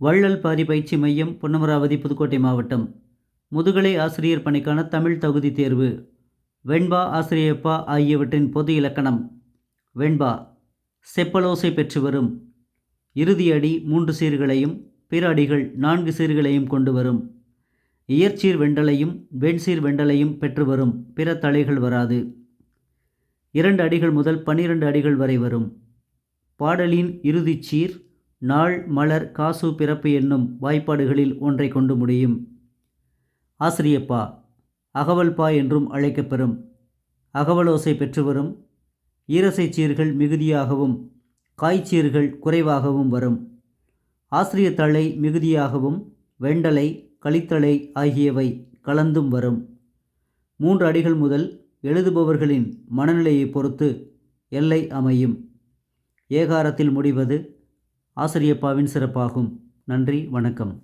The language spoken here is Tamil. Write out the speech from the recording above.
வள்ளல் பாரி பயிற்சி மையம் பொன்னமராவதி புதுக்கோட்டை மாவட்டம். முதுகலை ஆசிரியர் பணிக்கான தமிழ் தகுதி தேர்வு. வெண்பா ஆசிரியப்பா ஆகியவற்றின் பொது இலக்கணம். வெண்பா செப்பலோசை பெற்று வரும். இறுதி அடி மூன்று சீர்களையும் பிற அடிகள் நான்கு சீர்களையும் கொண்டு வரும். இயற்சீர் வெண்டலையும் வெண்சீர் வெண்டலையும் பெற்று வரும். பிற தலைகள் வராது. இரண்டு அடிகள் முதல் பன்னிரண்டு அடிகள் வரை வரும். பாடலின் இறுதிச் சீர் நாள் மலர் காசு பிறப்பு என்னும் வாய்ப்பாடுகளில் ஒன்றை கொண்டு முடியும். ஆசிரியப்பா அகவல்பா என்றும் அழைக்கப்பெறும். அகவலோசை பெற்று வரும் ஈரசைச் சீர்கள் மிகுதியாகவும் காய்ச்சீர்கள் குறைவாகவும் வரும். ஆசிரியத்தலை மிகுதியாகவும் வெண்டலை கழித்தலை ஆகியவை கலந்தும் வரும். மூன்று அடிகள் முதல் எழுதுபவர்களின் மனநிலையை பொறுத்து எல்லை அமையும். ஏகாரத்தில் முடிவது ஆசிரியப்பாவின் சிறப்பாகும். நன்றி வணக்கம்.